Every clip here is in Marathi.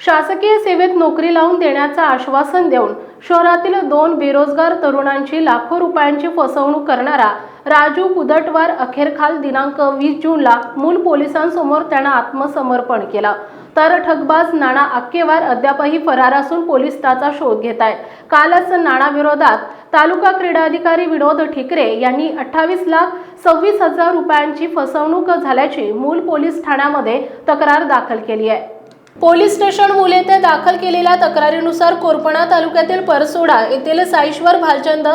शासकीय सेवेत नोकरी लावून देण्याचं आश्वासन देऊन शहरातील दोन बेरोजगार तरुणांची लाखो रुपयांची फसवणूक करणारा राजू कुदटवार अखेरखाल दिनांक वीस जूनला मूल पोलिसांसमोर त्यानं आत्मसमर्पण केलं. तर ठगबाज नाणा आक्केवार अद्यापही फरार असून पोलीस त्याचा शोध घेत आहेत कालच नाणाविरोधात तालुका क्रीडा अधिकारी विनोद ठिकरे यांनी अठ्ठावीस लाख सव्वीस हजार रुपयांची फसवणूक झाल्याची मूल पोलीस ठाण्यामध्ये तक्रार दाखल केली आहे. पोलीस स्टेशन मुले येथे दाखल केलेल्या तक्रारीनुसार कोरपणा तालुक्यातील परसोडा येथील साईश्वर भालचंद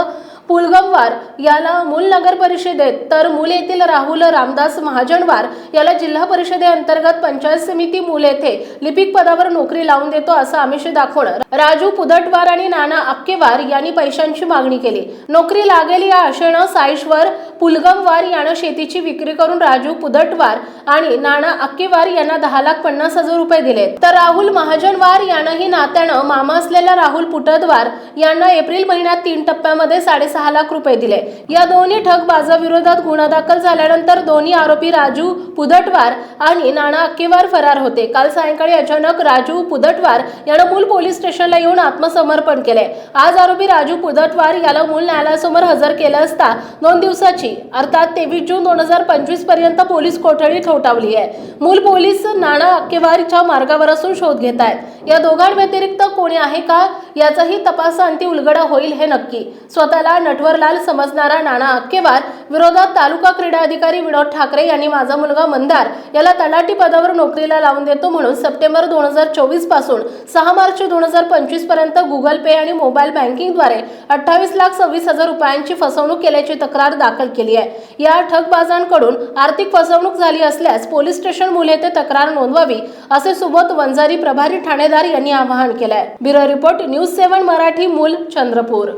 पुलगमवार याला मूल नगर परिषदेत तर मूल येथील राहुल रामदास महाजनवार याला जिल्हा परिषदेअंतर्गत पंचायत समिती मूल येथे लिपिक पदावर नोकरी लावून देतो असं आमिष दाखवणं. राजू पुदटवार आणि नाना आक्केवार यांनी पैशांची मागणी केली. नोकरी लागेल या आशेनं साईश्वर पुलगमवार यानं शेतीची विक्री करून राजू पुदटवार आणि नाना आक्केवार यांना दहा लाख पन्नास हजार रुपये दिले. तर राहुल महाजनवार यानंही नात्यानं मामा असलेल्या राहुल पुटदवार यांना एप्रिल महिन्यात तीन टप्प्यामध्ये सहा लाख रुपये दिले. या दोन्ही ठगबाजाविरोधात गुन्हा दाखल झाल्यानंतर दोन्ही आरोपी राजू पुदटवार आणि नाना अक्केवार फरार होते. काल सायंकाळी अचानक राजू पुदटवार यानं मूल पोलीस स्टेशनला येऊन आत्मसमर्पण केले. आज आरोपी राजू पुदटवार याला मूल न्यायालयासमोर हजर केलं असता दोन दिवसाची अर्थात तेवीस जून दोन हजार पंचवीसपर्यंत पोलीस कोठडी ठोठावली आहे. मूल पोलीस नाना अक्केवारच्या मार्गावर असून शोध घेत आहेत. या दोघांव्यतिरिक्त कोणी आहे का? याचाही तपासांती उलगडा होईल हे नक्की. स्वतःला नटवरलाल समजणारा नाना अक्केवार विरोधात तालुका क्रीडा अधिकारी विनोद ठाकरे यांनी माझा मुलगा मंदार याला तलाठी पदावर नोकरीला लावून देतो म्हणून सप्टेंबर दोन हजार चोवीसपासून सहा मार्च दोन हजार पंचवीसपर्यंत गुगल पे आणि मोबाईल बँकिंगद्वारे अठ्ठावीस लाख सव्वीस हजार रुपयांची फसवणूक केल्याची तक्रार दाखल केली आहे. या ठगबाजांकडून आर्थिक फसवणूक झाली असल्यास पोलीस स्टेशन मुले येथे तक्रार नोंदवावी असे सुबोध वंजारी प्रभारी ठाणेदार यांनी आवाहन केलं आहे bureau report news seven Marathi Mul Chandrapur.